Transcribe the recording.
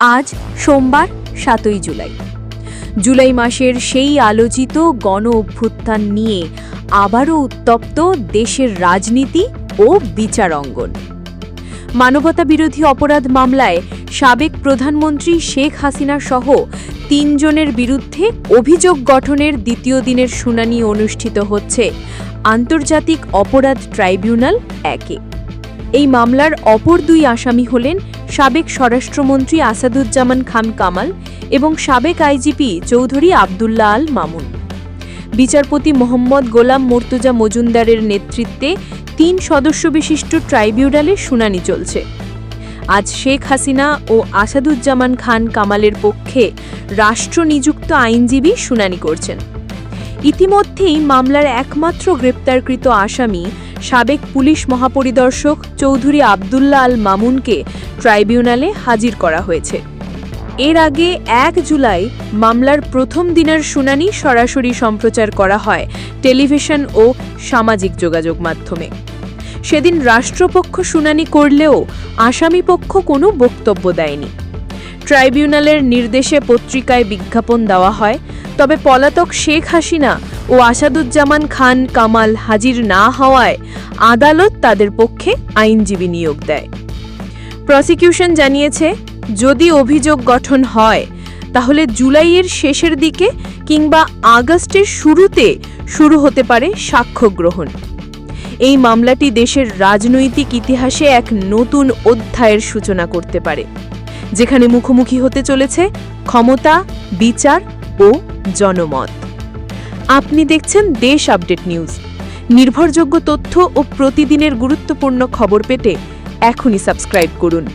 আজ সোমবার সাতই জুলাই। জুলাই মাসের সেই আলোচিত গণ অভ্যুত্থান নিয়ে আবারও উত্তপ্ত দেশের রাজনীতি ও বিচার অঙ্গন। মানবতা বিরোধী অপরাধ মামলায় সাবেক প্রধানমন্ত্রী শেখ হাসিনা সহ তিনজনের বিরুদ্ধে অভিযোগ গঠনের দ্বিতীয় দিনের শুনানি অনুষ্ঠিত হচ্ছে আন্তর্জাতিক অপরাধ ট্রাইব্যুনাল একে। এই মামলার অপর দুই আসামি হলেন সাবেক স্বরাষ্ট্রমন্ত্রী আসাদুজ্জামান খান কামাল এবং সাবেক আইজিপি চৌধুরী আবদুল্লাহ আল মামুন। বিচারপতি মোহাম্মদ গোলাম মোর্তুজা মজুমদারের নেতৃত্বে তিন সদস্য বিশিষ্ট ট্রাইব্যুনালে শুনানি চলছে। আজ শেখ হাসিনা ও আসাদুজ্জামান খান কামালের পক্ষে রাষ্ট্র নিযুক্ত আইনজীবী শুনানি করছেন। ইতিমধ্যেই মামলার একমাত্র গ্রেপ্তারকৃত আসামি সাবেক পুলিশ মহাপরিদর্শক চৌধুরী আবদুল্লাহ আল মামুনকে ট্রাইব্যুনালে হাজির করা হয়েছে। এর আগে এক জুলাই মামলার প্রথম দিনের শুনানি সরাসরি সম্প্রচার করা হয় টেলিভিশন ও সামাজিক যোগাযোগ মাধ্যমে। সেদিন রাষ্ট্রপক্ষ শুনানি করলেও আসামিপক্ষ কোনো বক্তব্য দেয়নি। ট্রাইব্যুনালের নির্দেশে পত্রিকায় বিজ্ঞাপন দেওয়া হয়, তবে পলাতক শেখ হাসিনা ও আসাদুজ্জামান খান, কামাল হাজির না হওয়ায় আদালত তাদের পক্ষে আইনজীবী নিয়োগ দেয়। প্রসিকিউশন জানিয়েছে, যদি অভিযোগ গঠন হয়, তাহলে জুলাইয়ের শেষের দিকে কিংবা আগস্টের শুরুতে শুরু হতে পারে সাক্ষ্য গ্রহণ। এই মামলাটি দেশের রাজনৈতিক ইতিহাসে এক নতুন অধ্যায়ের সূচনা করতে পারে, যেখানে মুখোমুখি হতে চলেছে ক্ষমতা, বিচার ও জনমত। আপনি দেখছেন দেশ আপডেট নিউজ। নির্ভরযোগ্য তথ্য ও প্রতিদিনের গুরুত্বপূর্ণ খবর পেতে এখনই সাবস্ক্রাইব করুন।